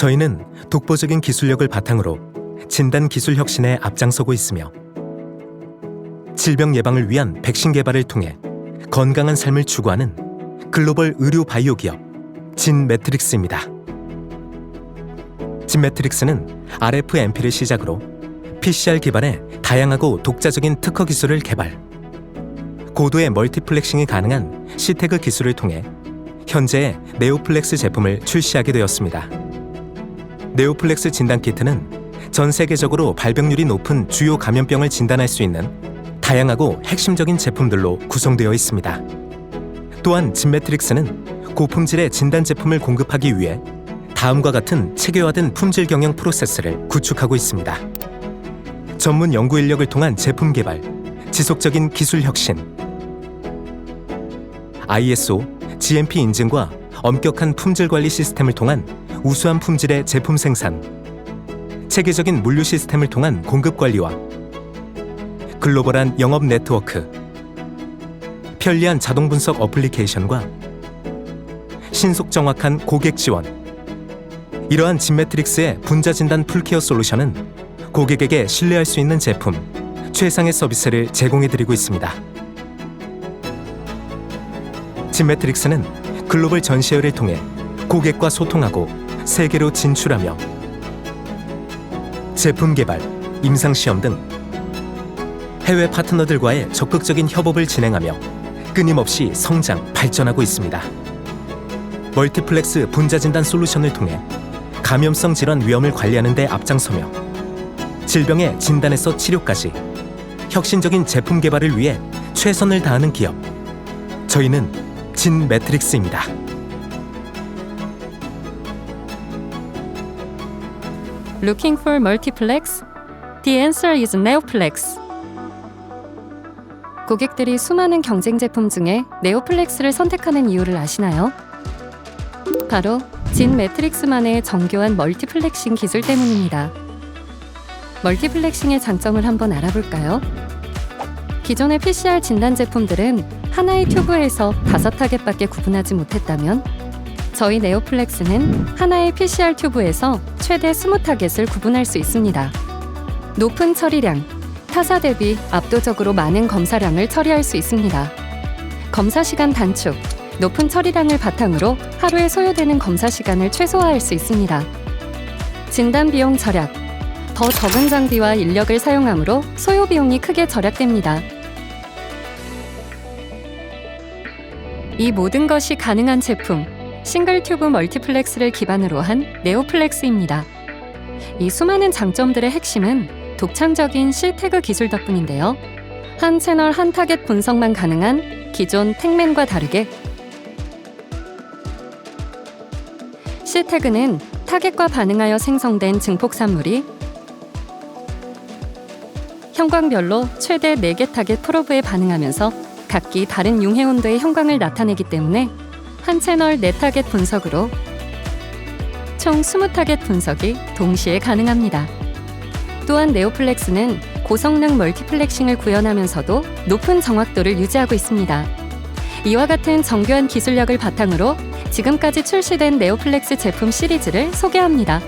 저희는 독보적인 기술력을 바탕으로 진단 기술 혁신에 앞장서고 있으며 질병 예방을 위한 백신 개발을 통해 건강한 삶을 추구하는 글로벌 의료 바이오 기업 진 매트릭스입니다. 진 매트릭스는 RFMP를 시작으로 PCR 기반의 다양하고 독자적인 특허 기술을 개발, 고도의 멀티플렉싱이 가능한 시태그 기술을 통해 현재 네오플렉스 제품을 출시하게 되었습니다. 네오플렉스 진단 키트는 전 세계적으로 발병률이 높은 주요 감염병을 진단할 수 있는 다양하고 핵심적인 제품들로 구성되어 있습니다. 또한 진매트릭스는 고품질의 진단 제품을 공급하기 위해 다음과 같은 체계화된 품질 경영 프로세스를 구축하고 있습니다. 전문 연구 인력을 통한 제품 개발, 지속적인 기술 혁신, ISO, GMP 인증과 엄격한 품질 관리 시스템을 통한 우수한 품질의 제품 생산, 체계적인 물류 시스템을 통한 공급 관리와 글로벌한 영업 네트워크, 편리한 자동 분석 어플리케이션과 신속 정확한 고객 지원. 이러한 진매트릭스의 분자 진단 풀케어 솔루션은 고객에게 신뢰할 수 있는 제품, 최상의 서비스를 제공해 드리고 있습니다. 진매트릭스는 글로벌 전시회를 통해 고객과 소통하고 세계로 진출하며 제품 개발, 임상 시험 등 해외 파트너들과의 적극적인 협업을 진행하며 끊임없이 성장, 발전하고 있습니다. 멀티플렉스 분자 진단 솔루션을 통해 감염성 질환 위험을 관리하는 데 앞장서며 질병의 진단에서 치료까지 혁신적인 제품 개발을 위해 최선을 다하는 기업. 저희는 진 매트릭스입니다. Looking for multiplex? The answer is Neoplex. 고객들이 수많은 경쟁 제품 중에 네오플렉스를 선택하는 이유를 아시나요? 바로 진 매트릭스만의 정교한 멀티플렉싱 기술 때문입니다. 멀티플렉싱의 장점을 한번 알아볼까요? 기존의 PCR 진단 제품들은 하나의 튜브에서 다섯 타겟밖에 구분하지 못했다면 저희 네오플렉스는 하나의 PCR 튜브에서 최대 20타겟을 구분할 수 있습니다. 높은 처리량, 타사 대비 압도적으로 많은 검사량을 처리할 수 있습니다. 검사 시간 단축, 높은 처리량을 바탕으로 하루에 소요되는 검사 시간을 최소화할 수 있습니다. 진단 비용 절약, 더 적은 장비와 인력을 사용하므로 소요 비용이 크게 절약됩니다. 이 모든 것이 가능한 제품, 싱글 튜브 멀티플렉스를 기반으로 한 네오플렉스입니다. 이 수많은 장점들의 핵심은 독창적인 실태그 기술 덕분인데요. 한 채널 한 타겟 분석만 가능한 기존 택맨과 다르게 실태그는 타겟과 반응하여 생성된 증폭산물이 형광별로 최대 4개 타겟 프로브에 반응하면서 각기 다른 융해 온도의 형광을 나타내기 때문에 한 채널 4타겟 분석으로 총 20타겟 분석이 동시에 가능합니다. 또한 네오플렉스는 고성능 멀티플렉싱을 구현하면서도 높은 정확도를 유지하고 있습니다. 이와 같은 정교한 기술력을 바탕으로 지금까지 출시된 네오플렉스 제품 시리즈를 소개합니다.